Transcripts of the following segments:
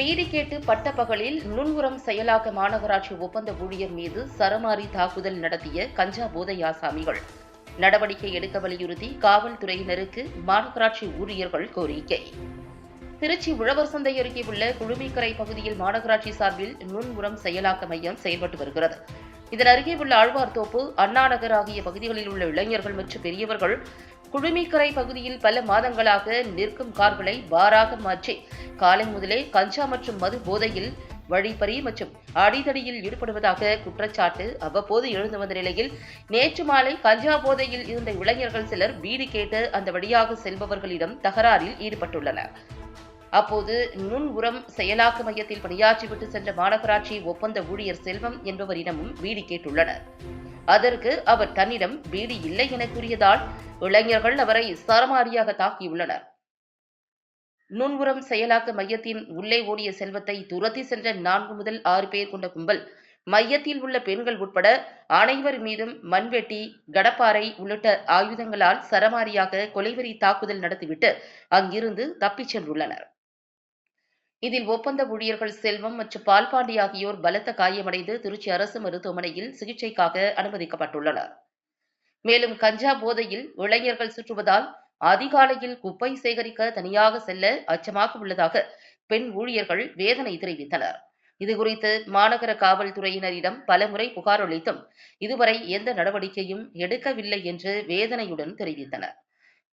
பீதி கேட்டு பட்ட பகலில் நுண்புறம் செயலாக்க மாநகராட்சி ஒப்பந்த ஊழியர் மீது சரமாரி தாக்குதல் நடத்திய கஞ்சா போதை ஆசாமிகள் நடவடிக்கை எடுக்க வலியுறுத்தி காவல்துறையினருக்கு மாநகராட்சி ஊழியர்கள் கோரிக்கை. திருச்சி உழவர் சந்தை அருகே உள்ள குழுமிக்கரை பகுதியில் மாநகராட்சி சார்பில் நுண்புறம் செயலாக்க மையம் செயல்பட்டு வருகிறது. இதன் அருகே உள்ள ஆழ்வார்தோப்பு அண்ணாநகர் ஆகிய பகுதிகளில் உள்ள இளைஞர்கள் மற்றும் பெரியவர்கள் குழுமிக்கரை பகுதியில் பல மாதங்களாக நிற்கும் கார்களை பாராக மாற்றி காலை முதலே கஞ்சா மற்றும் மது போதையில் வழிப்பறி மற்றும் அடிதடியில் ஈடுபடுவதாக குற்றச்சாட்டு அவ்வப்போது எழுந்து வந்த நிலையில் நேற்று மாலை கஞ்சா போதையில் இருந்த இளைஞர்கள் சிலர் வீடு கேட்டு அந்த வழியாக செல்பவர்களிடம் தகராறில் ஈடுபட்டுள்ளனர். அப்போது நுண் உரம் செயலாக்க மையத்தில் பணியாற்றிவிட்டு சென்ற மாநகராட்சி ஒப்பந்த ஊழியர் செல்வம் என்பவரிடமும் பீடி கேட்டுள்ளனர். அதற்கு அவர் தன்னிடம் பீடி இல்லை என கூறியதால் இளைஞர்கள் அவரை சரமாரியாக தாக்கியுள்ளனர். நுண்புறம் செயலாக்க மையத்தின் உள்ளே ஓடிய செல்வத்தை துரத்தி சென்ற நான்கு முதல் ஆறு பேர் கொண்ட கும்பல் மையத்தில் உள்ள பெண்கள் உட்பட அனைவர் மீதும் மண்வெட்டி கடப்பாறை உள்ளிட்ட ஆயுதங்களால் சரமாரியாக கொலைவெறி தாக்குதல் நடத்திவிட்டு அங்கிருந்து தப்பிச் சென்றுள்ளனர். இதில் ஒப்பந்த ஊழியர்கள் செல்வம் மற்றும் பால்பாண்டி ஆகியோர் பலத்த காயமடைந்து திருச்சி அரசு மருத்துவமனையில் சிகிச்சைக்காக அனுமதிக்கப்பட்டுள்ளனர். மேலும் கஞ்சா போதையில் இளைஞர்கள் சுற்றுவதால் அதிகாலையில் குப்பை சேகரிக்க தனியாக செல்ல அச்சமாக உள்ளதாக பெண் ஊழியர்கள் வேதனை தெரிவித்தனர். இதுகுறித்து மாநகர காவல்துறையினரிடம் பலமுறை புகார் அளித்தும் இதுவரை எந்த நடவடிக்கையும் எடுக்கவில்லை என்று வேதனையுடன் தெரிவித்தனர்.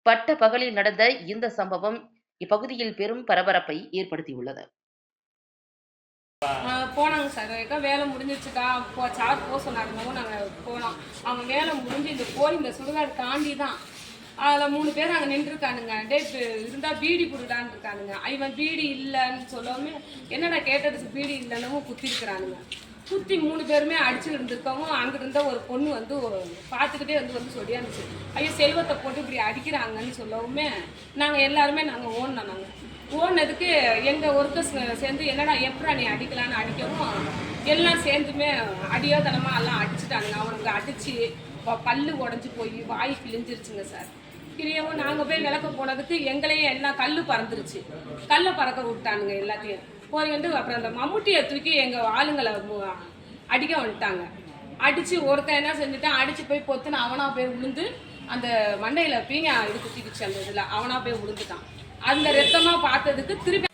பட்ட பகலில் நடந்த இந்த சம்பவம் இப்பகுதியில் பெரும் பரபரப்பை ஏற்படுத்தியுள்ளது. ஆஹ் போனாங்க சார். அக்கா வேலை முடிஞ்சிருச்சுக்கா போ சார் போக சொன்னாருங்க நாங்கள் போனோம். அவங்க வேலை முடிஞ்சு இந்த போய் இந்த சுடுகாடு தாண்டி தான் அதில் மூணு பேர் அங்கே நின்றுருக்கானுங்க. டே இருந்தால் பீடி குடுடான்னு இருக்கானுங்க இவன் பீடி இல்லைன்னு சொல்லவும் என்னடா கேட்டதுக்கு பீடி இல்லைன்னு குத்திருக்கிறானுங்க. சுற்றி மூணு பேருமே அடிச்சுட்டு இருந்திருக்கவும் அங்கே இருந்த ஒரு பொண்ணு வந்து பார்த்துக்கிட்டே வந்து வந்து சொல்லியா இருந்துச்சு ஐயோ செல்வத்தை போட்டு இப்படி அடிக்கிறாங்கன்னு சொல்லவுமே நாங்கள் எல்லாருமே நாங்கள் ஓடினோம் நாங்கள் ஓடினதுக்கு எங்கள் ஒர்க்கர்ஸ் சேர்ந்து என்னடா எப்படா நீ அடிக்கலான்னு அடிக்கவும் எல்லாம் சேர்ந்துமே அடியோதனமாக எல்லாம் அடிச்சுட்டானுங்க. அவனுக்கு அடித்து பல்லு உடஞ்சி போய் வாய் கிழிஞ்சிருச்சுங்க சார். கிழியவும் நாங்கள் போய் விளக்க போனதுக்கு எங்களையும் எல்லாம் கல் பறந்துருச்சு. கல்லை பறக்க விட்டானுங்க எல்லாத்தையும். போறீங்கன்ட்டு அப்புறம் அந்த மம்முட்டியை தூக்கி எங்கள் ஆளுங்களை மு- அடிக்க வந்துட்டாங்க. அடித்து ஒருத்தன் என்ன செஞ்சுட்டான்? அடித்து போய் பொத்துன்னு அவனா போய் விழுந்து அந்த மண்டையில் பீங்க இது குத்திக்கிச்சு அந்த இதில். அவனா போய் விழுந்துட்டான் அந்த ரத்தமாக பார்த்ததுக்கு திருப்பி